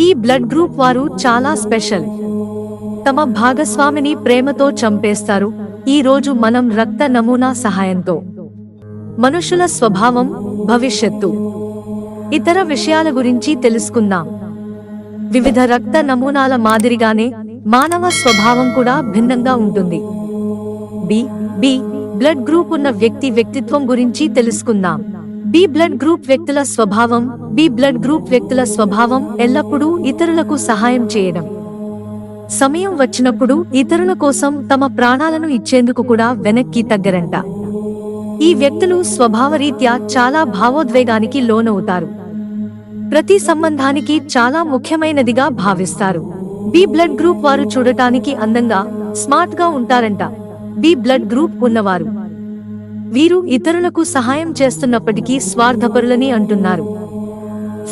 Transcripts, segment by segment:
ఈ blood group వారు చాలా స్పెషల్. తమ భాగస్వామిని ప్రేమతో చంపేస్తారు. ఈ రోజు మనం రక్త నమూనా సహాయంతో. మనుషుల స్వభావం భవిష్యత్తు. ఇతర విషయాల గురించి తెలుసుకుందాం. వివిధ రక్త నమూనాల మాదిరిగానే మానవ స్వభావం కూడా భిన్నంగా ఉంటుంది. బి బి బ్లడ్ గ్రూప్ ఉన్న వ్యక్తి వ్యక్తిత్వం గురించి తెలుసుకుందాం. బి బ్లడ్ గ్రూప్ వ్యక్తుల స్వభావం బి బ్లడ్ గ్రూప్ వ్యక్తుల స్వభావం ఎల్లప్పుడూ ఇతరులకు సహాయం చేయడం. సమయం వచ్చినప్పుడు ఇతరుల కోసం తమ ప్రాణాలను ఇచ్చేందుకు కూడా వెనక్కి తగ్గరంట. ఈ వ్యక్తులు స్వభావరీత్యా చాలా భావోద్వేగానికి లోనవుతారు. ప్రతి సంబంధానికి చాలా ముఖ్యమైనదిగా భావిస్తారు. బి బ్లడ్ గ్రూప్ వారు చూడటానికి అందంగా స్మార్ట్గా ఉంటారంట. బి బ్లడ్ గ్రూప్ ఉన్నవారు. వీరు ఇతరులకు సహాయం చేస్తున్నప్పటికీ స్వార్థపరులని అంటున్నారు.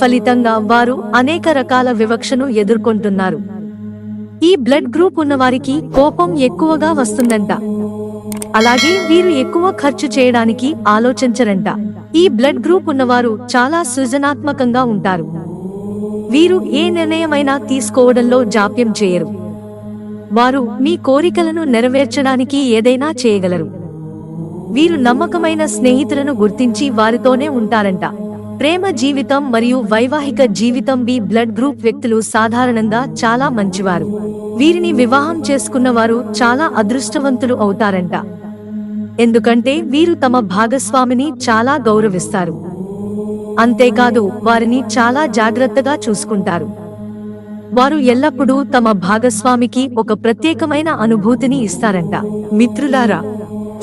ఫలితంగా వారు అనేక రకాల వివక్షను ఎదుర్కొంటున్నారు. ఈ బ్లడ్ గ్రూప్ ఉన్నవారికి కోపం ఎక్కువగా వస్తుందంట. అలాగే వీరు ఎక్కువ ఖర్చు చేయడానికి ఆలోచించరంట. ఈ బ్లడ్ గ్రూప్ ఉన్నవారు చాలా సృజనాత్మకంగా ఉంటారు. వీరు ఏ నిర్ణయమైనా తీసుకోవడంలో జాప్యం చేయరు. వారు మీ కోరికలను నెరవేర్చడానికి ఏదైనా చేయగలరు. వీరు నమ్మకమైన స్నేహితులను గుర్తించి వారితోనే ఉంటారంట. ప్రేమ జీవితం మరియు వైవాహిక జీవితం బి బ్లడ్ గ్రూప్ వ్యక్తులు సాధారణంగా చాలా మంచివారు. వీరిని వివాహం చేసుకున్నవారు చాలా అదృష్టవంతులు అవుతారంట. ఎందుకంటే వీరు తమ భాగస్వామిని చాలా గౌరవిస్తారు. అంతేకాదు వారిని చాలా జాగ్రత్తగా చూసుకుంటారు. వారు ఎల్లప్పుడూ తమ భాగస్వామికి ఒక ప్రత్యేకమైన అనుభూతిని ఇస్తారంట. మిత్రులారా